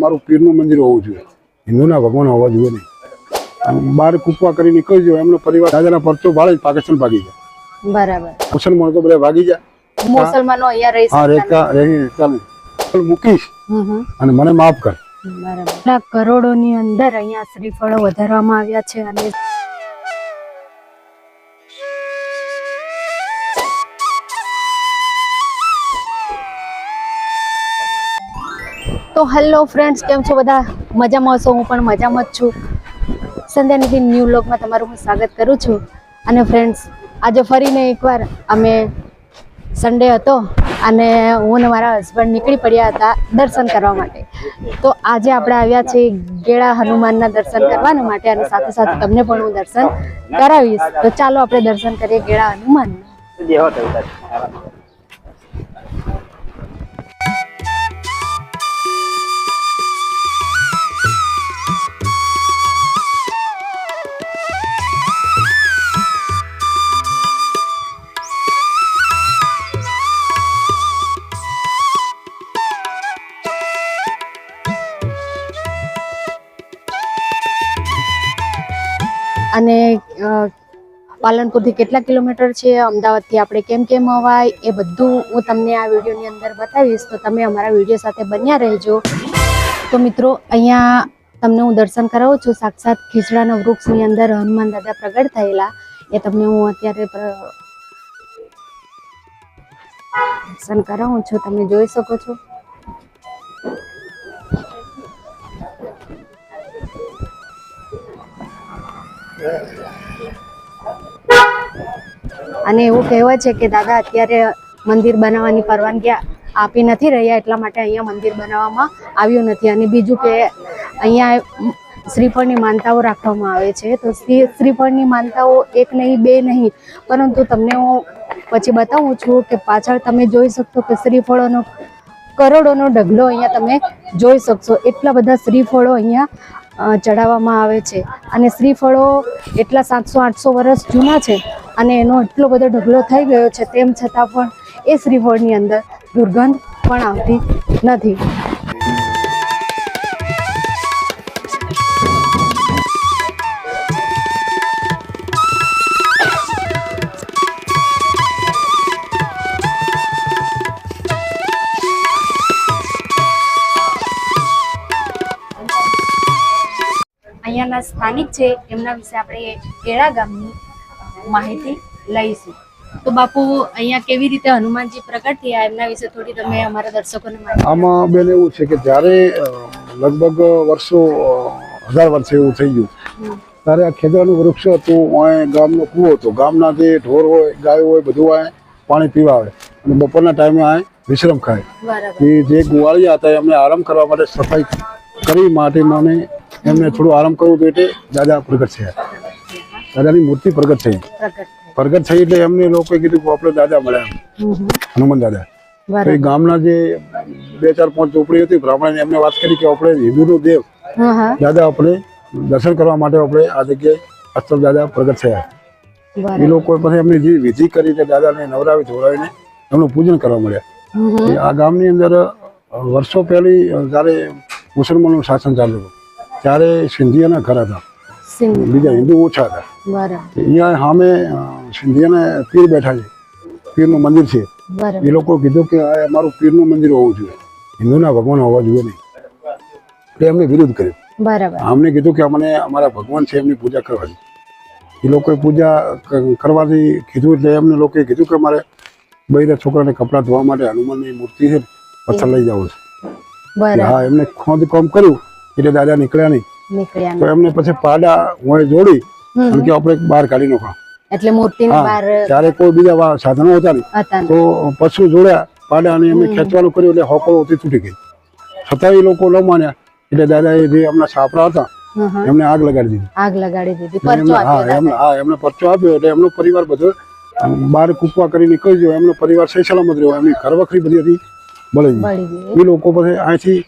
મારું પીરનું મંદિર હોવું જોઈએ. હિન્દુના ભગવાન હોવા જોઈએ નહીં. બહાર કૂપવા કરી નીકળી જાય એમનો પરિવાર દાદાના પરચો ભાડે જ પાકિસ્તાન ભાગી જાય. બરાબર. મુસલમાનો તો બધા ભાગી જાય મુસલમાનો અહીંયા રહી હા શકતા રહી ચાલે. ચાલ મૂકીશ. અને મને માફ કર. બરાબર. કરોડોની અંદર અહીંયા શ્રીફળો વધારવામાં આવ્યા છે અને તો હેલો ફ્રેન્ડ્સ કેમ છો બધા? મજામાં હશો? હું પણ મજામાં જ છું. સંધ્યાનિધિ ન્યૂ લોગમાં તમારું હું સ્વાગત કરું છું. અને ફ્રેન્ડ્સ આજે ફરીને એકવાર અમે સન્ડે હતો અને હું ને મારા હસબન્ડ નીકળી પડ્યા હતા દર્શન કરવા માટે. તો આજે આપણે આવ્યા છીએ ગેળા હનુમાનના દર્શન કરવાના માટે અને સાથે સાથે તમને પણ હું દર્શન કરાવીશ. તો ચાલો આપણે દર્શન કરીએ ગેળા હનુમાનના. પાલનપુરથી કેટલા કિલોમીટર છે? અમદાવાદથી આપણે કેમ કેમ અવાય? એ બધું હું તમને આ વિડીયોની અંદર બતાવીશ. તો તમે અમારા વીડિયો સાથે બન્યા રહેજો. તો મિત્રો, અહીંયા તમને હું દર્શન કરાવું છું. સાક્ષાત ખીચડાના વૃક્ષની અંદર હનુમાન દાદા પ્રગટ થયેલા. એ તમને હું અત્યારે દર્શન કરાવું છું. તમે જોઈ શકો છો. અને એવું કહેવાય છે કે દાદા અત્યારે મંદિર બનાવવાની પરવાનગી આપી નથી રહ્યા એટલા માટે અહીંયા મંદિર બનાવવામાં આવ્યું નથી. અને બીજું કે અહીંયા શ્રીફળની માનતાઓ રાખવામાં આવે છે. તો શ્રી શ્રીફળની માનતાઓ એક નહીં, બે નહીં. પરંતુ તમને હું પછી બતાવું છું કે પાછળ તમે જોઈ શકશો કે શ્રીફળોનો કરોડોનો ઢગલો અહીંયા તમે જોઈ શકશો. એટલા બધા શ્રીફળો અહીંયા ચડાવવામાં આવે છે. અને શ્રીફળો એટલા સાતસો, આઠસો વર્ષ જૂના છે અને એનો એટલો બધો ઢગલો થઈ ગયો છે, તેમ છતાં પણ એ શ્રીફળની અંદર દુર્ગંધ પણ આવતી નથી. અહીંયાના સ્થાનિક છે, એમના વિશે આપણે કેળા ગામની માહિતી લઈશું. તો બાપુ અહીંયા કેવી રીતે હનુમાનજી પ્રગટ થયા? એમના વિશે થોડી તમે અમારા દર્શકોને આમાં બેન એવું છે કે જ્યારે લગભગ વર્ષો હજાર વર્ષે એવું થઈ ગયું. ત્યારે આ ખેતરનું વૃક્ષ હતું અહીં ગામનો કૂવો હતો. ગામના જે ઢોર હોય ગાય હોય બધું અહીં પાણી પીવા આવે અને બપોરના ટાઈમે અહીં વિશ્રામ ખાય. એ જે ગુવાળિયા હતા એમને આરામ કરવા માટે સફાઈ કરી માટે મને એમને થોડું આરામ કરવું એટલે દાદા પ્રગટ થયા. દાદાની મૂર્તિ પ્રગટ થઈ. પ્રગટ થઈ. એટલે એમને લોકોએ કીધું કે આપણે દાદા મળ્યા. હનુમાન દાદા. તો એ ગામના જે બે ચાર પાંચ ચોપડી હતી બ્રાહ્મણ એમને વાત કરી કે આપણે હિન્દુનો દેવ. દાદા આપણે દર્શન કરવા માટે આપણે આ જગ્યાએ અસ્તર દાદા પ્રગટ થયા. એ લોકો પછી એમની જે વિધિ કરી કે દાદાને નવરાવી ધોરાવીને એમનું પૂજન કરવા મળ્યા. આ ગામની અંદર વર્ષો પહેલી જ્યારે મુસલમાનનું શાસન ચાલતું હતું ત્યારે સિંધિયાના ઘર હતા. બીજા હિન્દુ ઓછા હતા અહીંયા સામે સિંધિયાને પીર બેઠા છે. પીરનું મંદિર છે. એ લોકો કીધું કે આ અમારું પીરનું મંદિર હોવું જોઈએ. હિન્દુના ભગવાન હોવા જોઈએ નહીં. એટલે એમને વિરોધ કર્યો. બરાબર. અમને કીધું કે અમને અમારા ભગવાન છે એમની પૂજા કરવાની એ લોકોએ પૂજા કરવાથી કીધું એટલે એમને લોકોએ કીધું કે અમારે બૈરા છોકરાને કપડાં ધોવા માટે હનુમાનની મૂર્તિ છે ને, પથ્થર લઈ જવો છે. હા એમને ખોદ કામ કર્યું એટલે દાદા નીકળ્યા નહીં. નીકળ્યા તો એમને પછી પાડા હોય જોડી અને કે આપણે બહાર કાઢી નાખવા એટલે મૂર્તિની હા બહાર ત્યારે કોઈ બીજા સાધનો હતા નહીં. ને. તો પશુ જોડ્યા પાડા અને એમને ખેંચવાનું કર્યું એટલે હોકળો હતી તૂટી ગઈ. છતાં એ લોકો ન માન્યા. એટલે દાદા એ જે એમના છાપરા હતા. એમને આગ લગાડી દીધી. આગ લગાડી દીધી. પરચો હા આપ્યો એમને હા એમને પરચો આપ્યો એટલે એમનો પરિવાર બધો બહાર કૂકવા કરી નીકળી ગયો એમનો પરિવાર સહી સલામત રહ્યો. એમની ઘરવખરી બધી હતી બળી ગઈ. એ લોકો પછી અહીંથી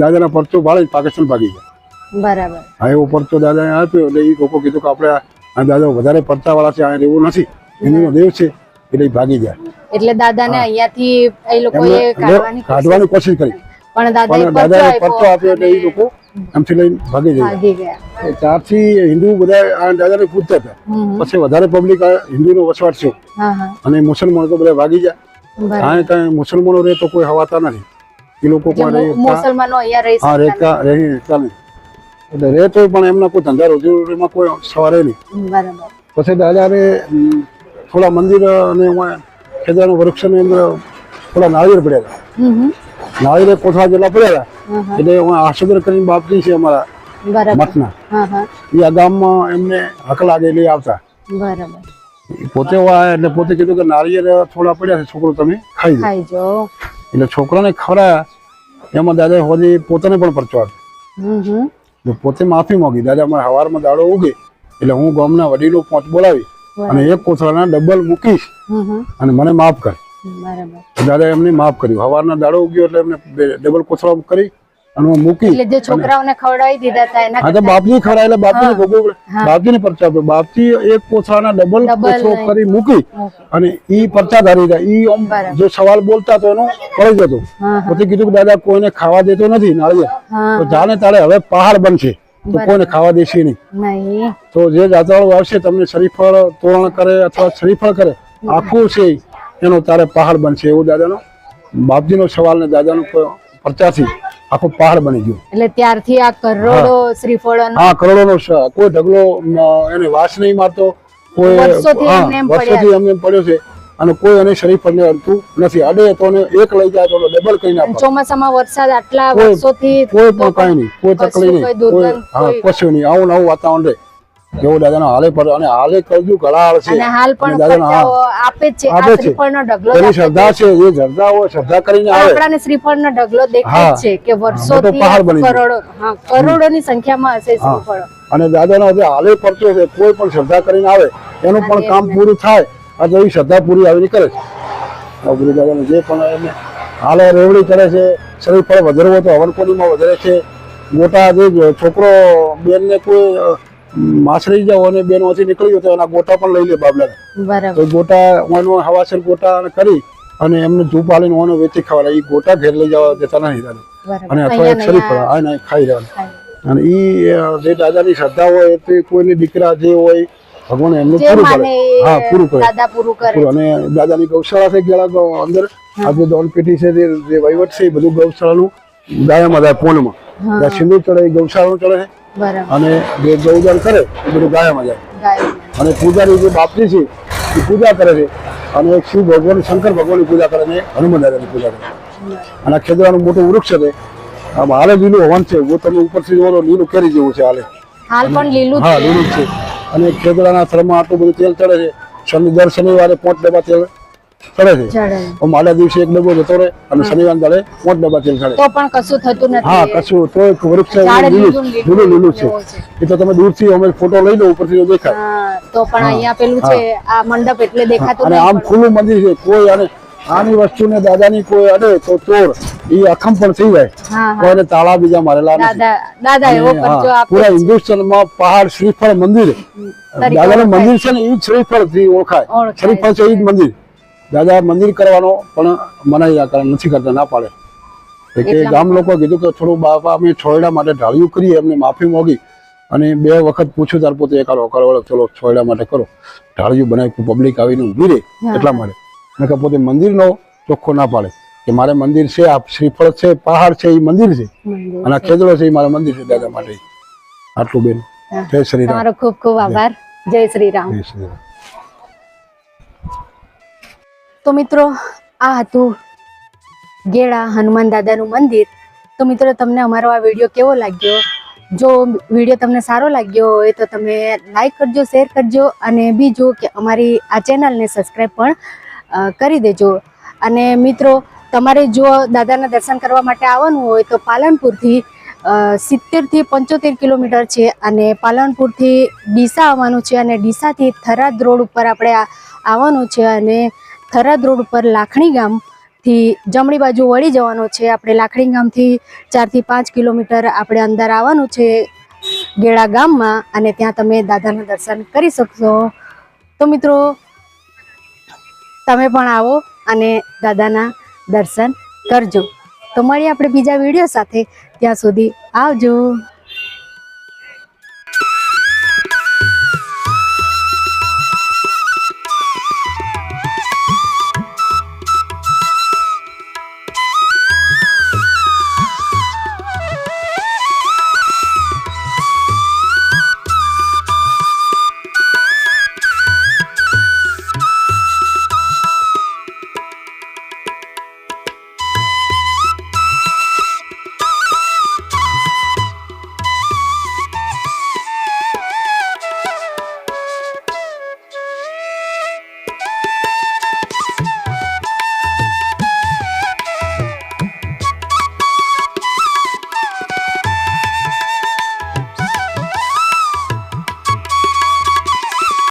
દાદાના પરચો ભાડે પાકિસ્તાન ભાગી ગયા. બરાબર. હા એવો પરચો દાદાએ આપ્યો એટલે એ લોકો કીધું કે આપણે આ- દાદા વધારે પડતા વાળા છે આ રહેવું નથી. હિન્દુનો દેવ છે એટલે ભાગી ગયા. એટલે દાદાને અહીંયાથી એ લોકોએ કાઢવાની કાઢવાની કોશિશ કરી. પણ દાદા દાદાએ પરચો આપ્યો એટલે એ લોકો એમથી લઈને ભાગી જાય ભાગી ગયા. ત્યારથી હિન્દુ બધા આ દાદાને પૂજતા હતા. પછી વધારે પબ્લિક હિન્દુ હિન્દુનો વસવાટ છે. અને મુસલમાનો તો બધા ભાગી ગયા. બરાબર. કાંઈ કાંઈ મુસલમાનો રહે તો કોઈ હવાતા નથી. એ લોકો પણ મુસલમાનો અહીંયા રહી હા રહેતા રહી રહેતા નહીં એટલે તો પણ એમના કોઈ ધંધા રોજીરોટીમાં કોઈ સવારે નહીં. બરાબર. પછી દાદાને થોડા મંદિર અને ખેદાના વૃક્ષની અંદર થોડા નાળિયેર પડ્યા હતા. નાળિયેર કોઠા જેટલા પડ્યા હતા. એટલે એમાં આસોદર કરીને બાપજી છે અમારા મઠના. એ આ ગામમાં એમને હક લાગે લઈ આવતા. બરાબર. પોતે એટલે પોતે કીધું કે નાળિયેર થોડા પડ્યા છે છોકરો તમે ખાઈ જાઓ. એટલે છોકરાને ખવડાયા. એમાં દાદા હોદી પોતાને પણ પરચો હમ હમ. એટલે પોતે માફી માંગી. દાદા મારે હવારમાં દાડો ઉગે એટલે હું ગામના વડીલો પહોંચ બોલાવી અને એક કોથળાના ડબલ મૂકીશ અને મને માફ કર. દાદા એમને માફ કર્યું. હવારના દાડો ઉગ્યો એટલે એમને ડબલ કોથળા કરી અને મૂકી એટલે જે છોકરાઓને ખવડાવી દીધા હતા એના હા તો બાપજી એટલે બાપજીને બાપજીને પરચા આપ્યો બાપજી એક કોથળાના ડબલ Double કરી મૂકી. અને ઈ પરચાધારી હતા. ઈ આમ. જો સવાલ બોલતા તો એનો પડી જતો. પછી કીધું કે દાદા કોઈને ખાવા દેતો નથી નાળિયેર તો જાને તારે હવે પહાડ બનશે. તો કોઈને ખાવા દેશે નહીં. તો જે જાતવાળું આવશે તમને શરીફળ તોરણ કરે અથવા શરીફળ કરે આખું છે એનો તારે પહાડ બનશે. એવું દાદાનો બાપજીનો સવાલ ને દાદાનો પ- પરચાથી. આખો પહાડ બની ગયો. એટલે ત્યારથી આ કરોડો શ્રીફળો હા કરોડોનો કોઈ ઢગલો એને વાસ નહીં મારતો કોઈ વર્ષોથી એમ પડ્યો છે અને કોઈ એને શરીફળને અડતું નથી. અડે તો એક લઈ જાય તો ડબલ કરીને આપે ચોમાસામાં વરસાદ આટલા વર્ષોથી કોઈ પણ કાંઈ નહીં કોઈ તકલીફ નહીં કોઈ હા કશું નહીં આવું નવું વાતાવરણ રહે. જેવો દાદાનો હાલે પર અને હાલે કરજુ આવે અને હાલ પણ દાદાનો આપે છે. આ. શ્રીફળનો ઢગલો એની શ્રદ્ધા છે. એ શ્રદ્ધા હોય શ્રદ્ધા કરીને આવે. આપણાને શ્રીફળનો ઢગલો દેખાય છે કે વર્ષોથી. કરોડો હા કરોડોની સંખ્યામાં હશે શ્રીફળો. અને દાદાનો જે હાલે પરચો છે કોઈ પણ શ્રદ્ધા કરીને આવે એનું પણ કામ પૂરું થાય. અને એવી શ્રદ્ધા પૂરી આવીને કરે છે. ગુરુ દાદાને જે પણ એને હાલે રેવડી કરે છે શરીર ફળ વધારવો તો હવનકોડીમાં વધારે છે. મોટા જે છોકરો બેનને કોઈ અ, માસરી જાવ અને બેન નીકળી ગયો તો એના ગોટા પણ લઈ લે બાબલાને. તો ગોટા ઓનો હવાસર ગોટા કરી અને એમને જૂ આલીને ઓનો વેચી ખાવાના. એ ગોટા ઘેર લઈ જવા દેતા નહીં દાદા અને અથવા એક શરીફ આ ખાઈ રહ્યા. અને એ જે દાદાની શ્રદ્ધા હોય તે કોઈની દીકરા જે હોય ભગવાન એમનું પૂરું કરે. હા પૂરું કરે. પૂરું કરે. અને દાદાની ગૌશાળા છે ગયા ગૌ- અંદર આ જે દોન પેટી છે જે વહીવટ છે એ બધું ગૌશાળાનું ગાયામાં જાય પોનમાં. સિંદૂર ચડે ગૌશાળાનું ચડે છે. અને જે ગૌદાન કરે એ બધું ગાયામાં જાય. અને પૂજારી જે બાપજી છે એ પૂજા કરે છે. અને એક શિવ ભગવાન શંકર ભગવાનની પૂજા કરે ને હનુમાન દાદાની પૂજા કરે. અને ખેદવાનું મોટું વૃક્ષ છે આમ હાલે લીલું હવન છે હું તમે ઉપરથી જોવો લીલું કેરી જેવું છે હાલે. હાલ પણ લીલું હા લીલું છે. અને ખેદડાના થરમાં આટલું બધું તેલ ચડે છે. શનિ દર શનિવારે પાંચ ડબ્બા તેલ ચડે છે ચડે દિવસે એક ડબ્બો જતો રહે અને શનિવાર દાડે પાંચ ડબ્બા તેલ ચડે તો પણ કશું થતું હા કશું. તો એક વૃક્ષ લીલું લીલું છે. એ તો તમે દૂરથી અમે ફોટો લઈ લો ઉપરથી તો દેખાય. તો પણ અહીંયા પેલું છે આ મંડપ એટલે દેખાતું અને આમ ખુલ્લું મંદિર છે. કોઈ અને આની વસ્તુને દાદાની કોઈ અડે તો ચોર એ અખમ પણ થઈ જાય. કોઈને તાળા બીજા મારેલા નથી. પૂરા. હિન્દુસ્તાનમાં પહાડ શ્રીફળ મંદિર. દાદા દાદાનું મંદિર છે ને એ જ શ્રીફળથી ઓળખાય ઓળખાય શ્રીફળ છે એ જ મંદિર. દાદા મંદિર કરવાનો પણ મનાઈ નથી કરતા ના પાડે. એટલે ગામ લોકો કીધું કે થોડું બાપા અમે છોયડા માટે ઢાળ્યું કરીએ એમને માફી મોગી અને બે વખત પૂછ્યું તાર પોતે એકારો કરો ચલો છોયડા માટે કરો. ઢાળિયું બનાવી પબ્લિક આવીને ઊભી રહે એટલા માટે. કે પોતે મંદિરનો ચોખ્ખો ના પાડે. કે મારે મંદિર છે આ શ્રીફળ છે પહાડ છે એ મંદિર છે. અને. ખેદડો છે. એ મારા મંદિર છે દાદા માટે. આટલું બેન. જય શ્રી રામ ખૂબ ખૂબ આભાર. જય શ્રી રામ જય શ્રી રામ તો મિત્રો, આ હતું ગેળા હનુમાન દાદાનું મંદિર. તો મિત્રો, તમને અમારો આ વીડિયો કેવો લાગ્યો? જો વીડિયો તમને સારો લાગ્યો હોય તો તમે લાઈક કરજો, શેર કરજો અને બીજું કે અમારી આ ચેનલને સબસ્ક્રાઈબ પણ કરી દેજો. અને મિત્રો, તમારે જો દાદાના દર્શન કરવા માટે આવવાનું હોય તો પાલનપુરથી સિત્તેરથી પંચોતેર કિલોમીટર છે અને પાલનપુરથી ડીસા આવવાનું છે અને ડીસાથી થરાદ રોડ ઉપર આપણે આવવાનું છે અને થરાદ રોડ ઉપર લાખણી ગામથી જમણી બાજુ વળી જવાનો છે. આપણે લાખણી ગામથી ચારથી પાંચ કિલોમીટર આપણે અંદર આવવાનું છે ગેળા ગામમાં અને ત્યાં તમે દાદાના દર્શન કરી શકશો. તો મિત્રો, તમે પણ આવો અને દાદાના દર્શન કરજો. તો મળીએ આપણે બીજા વીડિયો સાથે. ત્યાં સુધી આવજો.